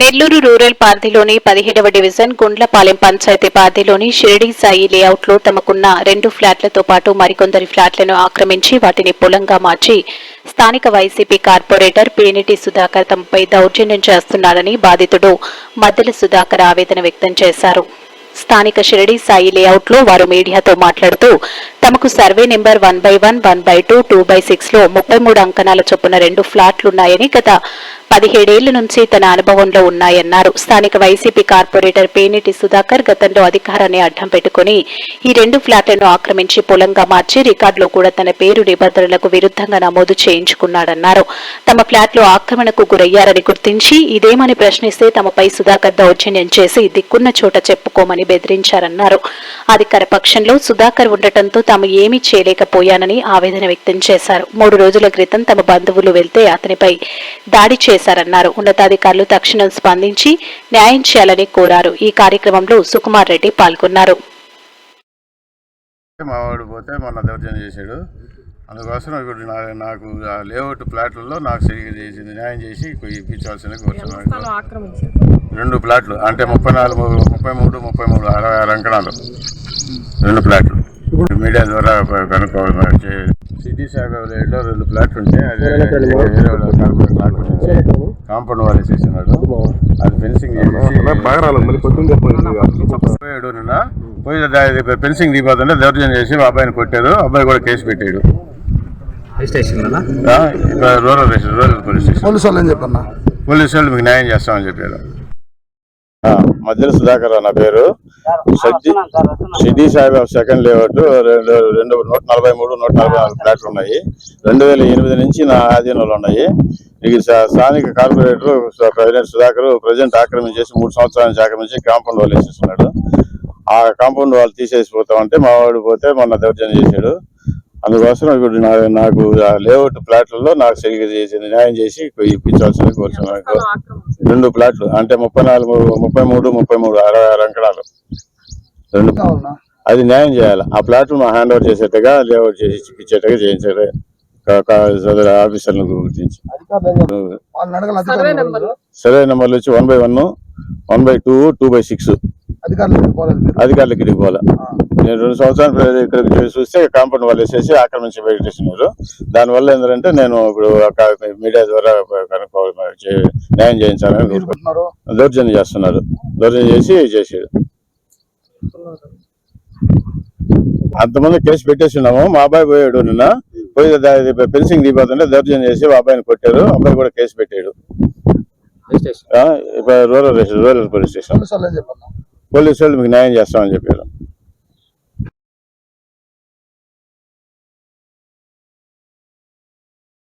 Nellore rural పార్టీలోని పదిహేడవ division Gundlapalem panchayat పార్టీలోని షిరిడి సాయి లేఅవుట్లో తమకున్న రెండు ఫ్లాట్లతో పాటు మరికొందరి ఫ్లాట్లను ఆక్రమించి వాటిని పొలంగా మార్చి స్థానిక వైసీపీ కార్పొరేటర్ పేనిటి సుధాకర్ తమపై దౌర్జన్యం చేస్తున్నారని బాధితుడు మద్దెల సుధాకర్ ఆవేదన వ్యక్తం చేశారు. స్థానిక షిరిడి సాయి లేఅవుట్లో వారు మీడియాతో మాట్లాడుతూ తమకు survey number one by one one by two two by సిక్స్లో ముప్పై మూడు అంకణాల చొప్పున రెండు ఫ్లాట్లున్నాయని గత పదిహేడేళ్ళ నుంచి తన అనుభవంలో ఉన్నాయన్నారు. స్థానిక వైసీపీ కార్పొరేటర్ పేనిటి సుధాకర్ గతంలో అధికారాన్ని అడ్డం పెట్టుకుని ఈ రెండు ఫ్లాట్లను ఆక్రమించి పొలంగా మార్చి రికార్డులో కూడా తన పేరు నిబంధనలకు విరుద్ధంగా నమోదు చేయించుకున్నాడన్నారు. తమ ఫ్లాట్లు ఆక్రమణకు గురయ్యారని గుర్తించి ఇదేమని ప్రశ్నిస్తే తమపై సుధాకర్ దౌర్జన్యం చేసి దిక్కున్న చోట చెప్పుకోమని బెదిరించారన్నారు. అధికార పక్షంలో సుధాకర్ ఉండటంతో తాము ఏమీ చేయలేకపోయానని ఆవేదన వ్యక్తం చేశారు. మూడు రోజుల క్రితం తమ బంధువులు వెళ్తే అతనిపై దాడి చేసి చేశారన్నారు. ఉన్నతాధికారులు తక్షణం స్పందించి న్యాయం చేయాలని కోరారు. ఈ కార్యక్రమంలో సుకుమార్ రెడ్డి పాల్గొన్నారు. పోతే మొన్న దౌర్జన్యం చేశాడు. అందుకోసం ఇప్పుడు నా- నాకు ఆ లేఅవుట్ ప్లాట్లలో నాకు సరిగ్గా చేసింది న్యాయం చేసి ఇప్పించాల్సింది కోరుతున్నాను రెండు ప్లాట్లు అంటే ముప్పై నాలుగు ముప్పై మూడు ముప్పై మూడు అరవై ఆరు అంకణాలు. రెండు ప్లాట్లు. మీడియా ద్వారా కనుక్కోవాలి సిటీ శాఖ విలేజ్లో రెండు ప్లాట్లు ఉంటే అది వేరే వాళ్ళ కార్పొరేట్ ప్లాట్ నుంచి కాంపౌండ్ వాళ్ళు వేసేసినాడు అది ఫెన్సింగ్ పోయాడు నిన్న పోయి ఫెన్సింగ్ దిగిపోతుంటే దౌర్జన్యం చేసి మా అబ్బాయిని కొట్టారు. అబ్బాయి కూడా కేసు పెట్టాడు. Rural rural police station. Police వాళ్ళు మీకు న్యాయం చేస్తామని చెప్పారు. మధ్యల సుధాకర్ నా పేరు. సజ్జి సిద్ధి సాయిబాబు సెకండ్ లేఅవుట్ రెండు రెండు నూట నలభై మూడు నూట నలభై నాలుగు ఫ్లాట్లు ఉన్నాయి. రెండు వేల ఎనిమిది నుంచి నా ఆధీనంలో ఉన్నాయి. ఇది స్థా- స్థానిక కార్పొరేటర్ ప్రెసిడెంట్ సుధాకర్ ప్రజెంట్ ఆక్రమించేసి మూడు సంవత్సరాల నుంచి ఆక్రమించి కాంపౌండ్ వాళ్ళు వేసేస్తున్నాడు. ఆ కాంపౌండ్ వాళ్ళు తీసేసి పోతామంటే మా వాడు పోతే మొన్న దౌర్జన్యం చేశాడు. అందుకోసం ఇప్పుడు నాకు ఆ లేఅవుట్ ప్లాట్లలో నాకు సరిగ్గా న్యాయం చేసి ఇప్పించాల్సింది కోరుతున్నాను. రెండు ప్లాట్లు అంటే ముప్పై నాలుగు ముప్పై మూడు ముప్పై మూడు అరవై ఆరు అంకణాలు. రెండు అది న్యాయం చేయాలి. ఆ ప్లాట్లు మా హ్యాండ్ ఓవర్ చేసేట్టుగా లేఅవుట్ చేసి కా- కా- సదరు ఆఫీసర్లను గుర్తించి. సర్వే నెంబర్లు వచ్చి one by one one by two two by six. అధికారులు అధికారులకు ఇడికి పోవాలి నేను రెండు సంవత్సరాలు ఇక్కడికి చేసి చూస్తే కాంపౌండ్ వాళ్ళు వేసేసి ఆక్రమించి పెట్టేసినారు దానివల్ల ఏంటంటే నేను ఇప్పుడు మీడియా ద్వారా న్యాయం చేయించాలని దౌర్జన్యం చేస్తున్నారు. దౌర్జన్యం చేసి చేసాడు అంతమంది కేసు పెట్టేస్తున్నాము మా అబ్బాయి పోయాడు నిన్న. పోయి ఫెన్సింగ్ దిగిపోతుంటే దౌర్జన్యం చేసి మా అబ్బాయిని కొట్టారు. అబ్బాయి కూడా కేసు పెట్టాడు. Rural rural police station. Police వాళ్ళు మీకు న్యాయం చేస్తామని చెప్పారు.